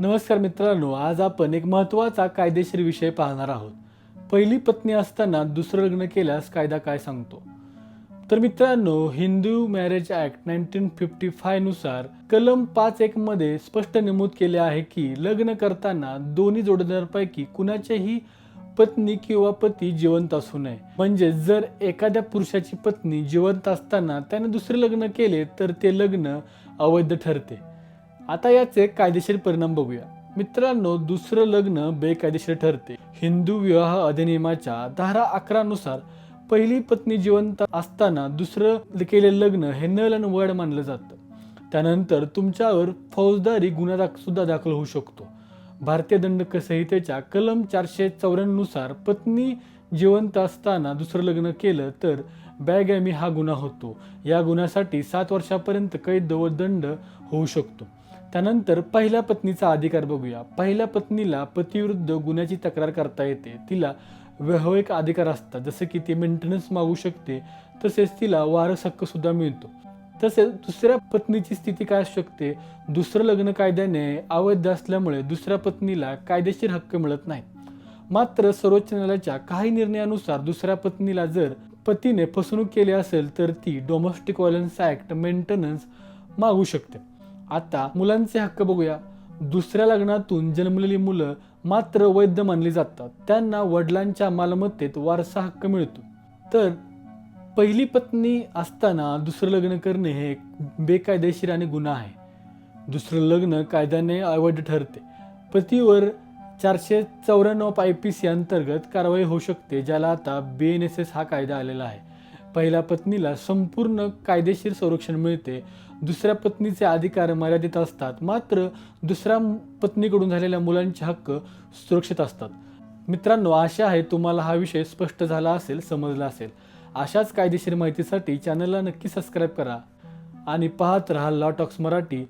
नमस्कार मित्रांनो आज आपण एक महत्त्वाचा कायदेशीर विषय पाहणार आहोत. पहिली पत्नी असताना दुसरं लग्न केल्यास कायदा काय सांगतो? तर मित्रांनो Hindu marriage act nineteen fifty फायनुसार कलम पाच एक मध्ये स्पष्ट नमूद केले आहे की लग्न करताना दोन्ही जोडीदारांपैकी कुणाच्याही पत्नी किंवा पती जिवंत असू नये. म्हणजे जर एखाद्या पुरुषाची पत्नी जिवंत असताना त्याने दुसरे लग्न केले तर ते लग्न अवैध ठरते. आता याचे कायदेशीर परिणाम बघूया. मित्रांनो दुसरं लग्न बेकायदेशीर ठरते. हिंदू विवाह अधिनियमाच्या धारा अकरा नुसार पहिली पत्नी जिवंत असताना दुसरं केलेलं लग्न हे नल आणि वड मानलं जातं. त्यानंतर तुमच्यावर फौजदारी गुन्हा दाख सुद्धा दाखल होऊ शकतो. भारतीय दंड संहितेच्या कलम चारशे चौऱ्याण्णवनुसार पत्नी जिवंत असताना दुसरं लग्न केलं तर बॅगॅमी हा गुन्हा होतो. या गुन्ह्यासाठी सात वर्षापर्यंत कैद व दंड होऊ शकतो. त्यानंतर पहिल्या पत्नीचा अधिकार बघूया. पहिल्या पत्नीला पतीविरुद्ध गुन्ह्याची तक्रार करता येते. तिला वैवाहिक अधिकार असतात. जसं की ती मेंटेनन्स मागू शकते तसेच तिला वारस हक्क सुद्धा मिळतो. तसेच दुसऱ्या पत्नीची स्थिती काय असू शकते? दुसरं लग्न कायद्याने अवैध असल्यामुळे दुसऱ्या पत्नीला कायदेशीर हक्क मिळत नाही. मात्र सर्वोच्च न्यायालयाच्या काही निर्णयानुसार दुसऱ्या पत्नीला जर पतीने फसवणूक केली असेल तर ती डोमेस्टिक व्हायलन्स ऍक्ट मेंटेनन्स मागू शकते. आता मुलांचे हक्क बघूया. दुसऱ्या लग्नातून जन्मलेली मुलं मात्र वैध मानली जातात. त्यांना वडिलांच्या मालमत्तेत वारसा हक्क मिळतो. तर पहिली पत्नी असताना दुसरं लग्न करणे हे बेकायदेशीर आणि गुन्हा आहे. दुसरं लग्न कायद्याने अवैध ठरते. पतीवर चारशे चौऱ्याण्णव आय पी सी अंतर्गत कारवाई होऊ शकते ज्याला आता बी एन एस एस हा कायदा आलेला आहे. पहिल्या पत्नीला संपूर्ण कायदेशीर संरक्षण मिळते. दुसऱ्या पत्नीचे अधिकार मर्यादित असतात. मात्र दुसऱ्या पत्नीकडून झालेल्या मुलांचे हक्क सुरक्षित असतात. मित्रांनो आशा आहे तुम्हाला हा विषय स्पष्ट झाला असेल समजला असेल. अशाच कायदेशीर माहितीसाठी चॅनलला नक्की सबस्क्राईब करा आणि पाहत राहा लॉ टॉक्स मराठी.